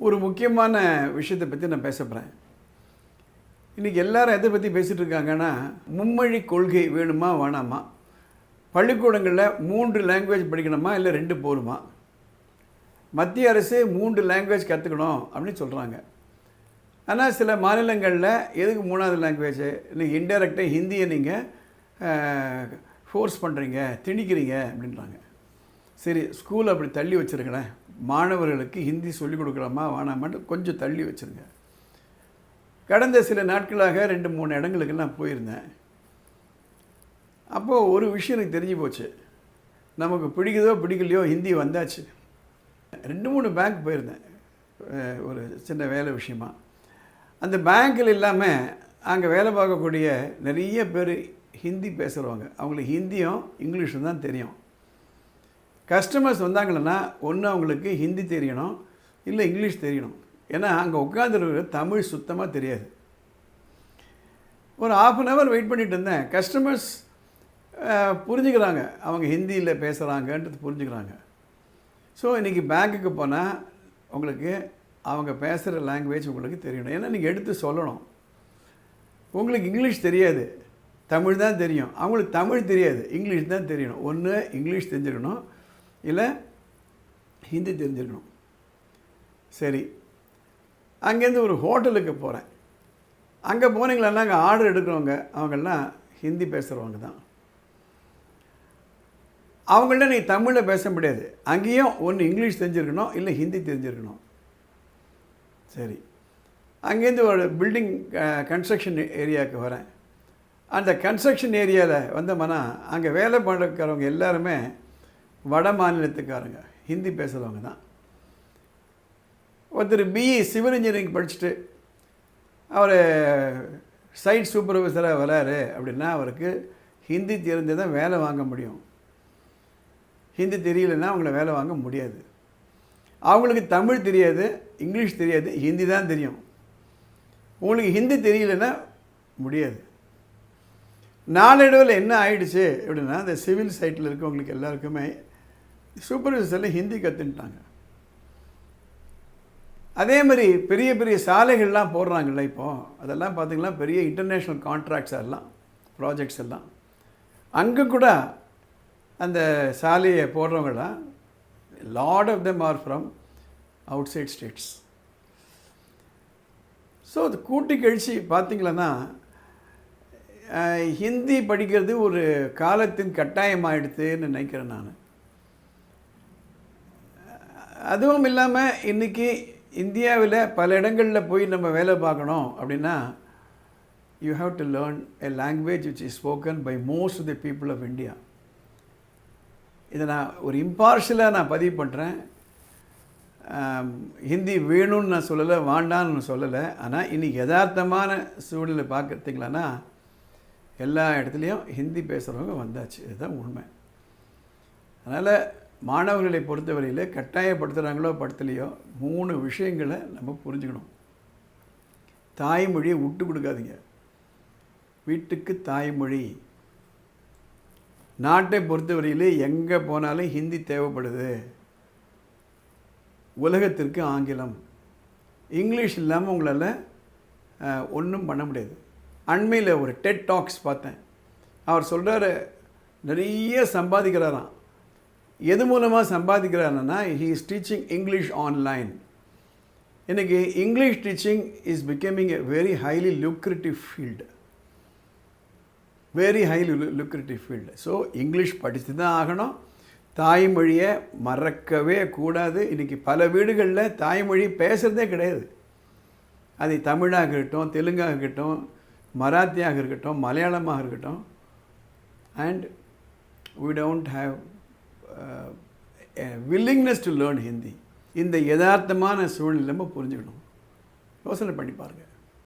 ஒரு முக்கியமான விஷயத்தை பற்றி நான் பேச போகிறேன் இன்றைக்கி எல்லாரும் எதை பற்றி பேசிகிட்டு இருக்காங்கன்னா மும்மொழி கொள்கை வேணுமா வேணாமா? பள்ளிக்கூடங்களில் மூன்று லாங்குவேஜ் படிக்கணுமா இல்லை ரெண்டு போருமா மத்திய அரசு மூன்று லாங்குவேஜ் கற்றுக்கணும் அப்படின்னு சொல்கிறாங்க ஆனால் சில மாநிலங்களில் எதுக்கு மூணாவது லாங்குவேஜ் இன்னைக்கு இன்டெரக்டாக ஹிந்தியை நீங்கள் ஃபோர்ஸ் பண்ணுறீங்க திணிக்கிறீங்க அப்படின்றாங்க. சரி ஸ்கூல் அப்படி தள்ளி வச்சுருங்களேன் மாணவர்களுக்கு ஹிந்தி சொல்லிக் கொடுக்கலாமா வேணாமான்னு கொஞ்சம் தள்ளி வச்சுருங்க. கடந்த சில நாட்களாக ரெண்டு மூணு இடங்களுக்கெல்லாம் போயிருந்தேன். அப்போது ஒரு விஷயம் எனக்கு தெரிஞ்சு போச்சு. நமக்கு பிடிக்குதோ பிடிக்கலையோ ஹிந்தி வந்தாச்சு. ரெண்டு மூணு பேங்க் போயிருந்தேன். ஒரு சின்ன வேலை விஷயமா. அந்த பேங்க்கில் இல்லாமல் அங்கே வேலை பார்க்கக்கூடிய நிறைய பேர் ஹிந்தி பேசுகிறவங்க அவங்களுக்கு ஹிந்தியும் இங்கிலீஷும் தான் தெரியும். கஸ்டமர்ஸ் வந்தாங்கன்னா ஒன்று அவங்களுக்கு ஹிந்தி தெரியணும் இல்லை இங்கிலீஷ் தெரியணும். ஏன்னா அங்கே உட்காந்துருக்க தமிழ் சுத்தமாக தெரியாது. ஒரு ஆஃப் அன் ஹவர் வெயிட் பண்ணிட்டு இருந்தேன். கஸ்டமர்ஸ் புரிஞ்சுக்கிறாங்க. அவங்க ஹிந்தியில் பேசுகிறாங்கன்றது புரிஞ்சுக்கிறாங்க. ஸோ இன்றைக்கி பேங்க்குக்கு போனால் உங்களுக்கு அவங்க பேசுகிற லாங்குவேஜ் உங்களுக்கு தெரியணும். ஏன்னா நீங்கள் எடுத்து சொல்லணும். உங்களுக்கு இங்கிலீஷ் தெரியாது. தமிழ் தான் தெரியும். அவங்களுக்கு தமிழ் தெரியாது. இங்கிலீஷ் தான் தெரியணும். ஒன்று இங்கிலீஷ் தெரிஞ்சுக்கணும். இல்லை? ஹிந்தி தெரிஞ்சிருக்கணும். சரி. அங்கேருந்து ஒரு ஹோட்டலுக்கு போகிறேன் அங்கே போனீங்களா அங்கே ஆர்டர் எடுக்கிறவங்க அவங்கெல்லாம் ஹிந்தி பேசுகிறவங்க தான். அவங்கள்ட்ட நீ தமிழில் பேச முடியாது. அங்கேயும் ஒன்று இங்கிலீஷ் தெரிஞ்சிருக்கணும் இல்லை ஹிந்தி தெரிஞ்சிருக்கணும். சரி. அங்கேருந்து ஒரு பில்டிங் கன்ஸ்ட்ரக்ஷன் ஏரியாவுக்கு வரேன். அந்த கன்ஸ்ட்ரக்ஷன் ஏரியாவில் வந்தோம்னா அங்கே வேலை பண்ணுறவங்க எல்லாருமே வட மாநிலத்துக்காரங்க ஹிந்தி பேசுகிறவங்க தான். ஒருத்தர் பிஇ சிவில் இன்ஜினியரிங் படிச்சுட்டு அவர் சைட் சூப்பர்வைசராக வராரு அப்படின்னா அவருக்கு ஹிந்தி தெரிஞ்சு தான் வேலை வாங்க முடியும். ஹிந்தி தெரியலன்னா அவங்கள வேலை வாங்க முடியாது. அவங்களுக்கு தமிழ் தெரியாது இங்கிலீஷ் தெரியாது ஹிந்தி தான் தெரியும். உங்களுக்கு ஹிந்தி தெரியலன்னா முடியாது. நாளடைவில் என்ன ஆயிடுச்சு அப்படின்னா இந்த சிவில் சைட்டில் இருக்கவங்களுக்கு எல்லாருக்குமே சூப்பர்வைசரில் ஹிந்தி கற்றுன்ட்டாங்க அதே மாதிரி பெரிய பெரிய சாலைகள்லாம் போடுறாங்கல்ல இப்போது அதெல்லாம் பார்த்திங்கன்னா பெரிய இன்டர்நேஷ்னல் கான்ட்ராக்ட்ஸ் எல்லாம் ப்ராஜெக்ட்ஸ் எல்லாம். அங்கே கூட அந்த சாலையை போடுறவங்களாம் lot of them are from outside states so அது கூட்டி கழித்து பார்த்திங்களன்னா ஹிந்தி படிக்கிறது ஒரு காலத்தின் கட்டாயமாகிடுதுன்னு நினைக்கிறேன் நான். அதுவும் இல்லாமல் இன்றைக்கி இந்தியாவில் பல இடங்களில் போய் நம்ம வேலை பார்க்கணும் அப்படின்னா you have to learn a language which is spoken by most the people of India இதை நான் ஒரு இம்பார்ஷலாக நான் பதிவு பண்ணுறேன் ஹிந்தி வேணும்னு நான் சொல்லலை வாண்டான்னு சொல்லலை. ஆனால் இன்றைக்கி யதார்த்தமான சூழ்நிலை பார்க்குறதுங்களான்னா எல்லா இடத்துலையும் ஹிந்தி பேசுகிறவங்க வந்தாச்சு. இதுதான் உண்மை. அதனால் மாணவர்களை பொறுத்தவரையில் கட்டாயப்படுத்துகிறாங்களோ படுத்தலையோ மூணு விஷயங்களை நம்ம புரிஞ்சுக்கணும். தாய்மொழியை விட்டு கொடுக்காதீங்க. வீட்டுக்கு தாய்மொழி. நாட்டை பொறுத்தவரையில் எங்கே போனாலும் ஹிந்தி தேவைப்படுது. உலகத்திற்கு ஆங்கிலம். இங்கிலீஷ் இல்லாமல் உங்களால் ஒன்றும் பண்ண முடியாது. அண்மையில் ஒரு டெட் டாக்ஸ் பார்த்தேன். அவர் சொல்கிறார் நிறைய சம்பாதிக்கிறாராம். எது மூலமாக சம்பாதிக்கிறாருன்னா he is teaching English online இன்றைக்கி English teaching is becoming a very highly lucrative field very highly lucrative field so English படித்து தான் ஆகணும். தாய்மொழியை மறக்கவே கூடாது. இன்றைக்கி பல வீடுகளில் தாய்மொழி பேசுகிறதே கிடையாது. அது தமிழாக இருக்கட்டும் தெலுங்காக இருக்கட்டும் மராத்தியாக இருக்கட்டும் மலையாளமாக இருக்கட்டும். And we don't have willingness to learn Hindi இந்த யதார்த்தமான சூழ்நிலை நம்ம புரிஞ்சுக்கணும். யோசனை பண்ணி பாருங்கள்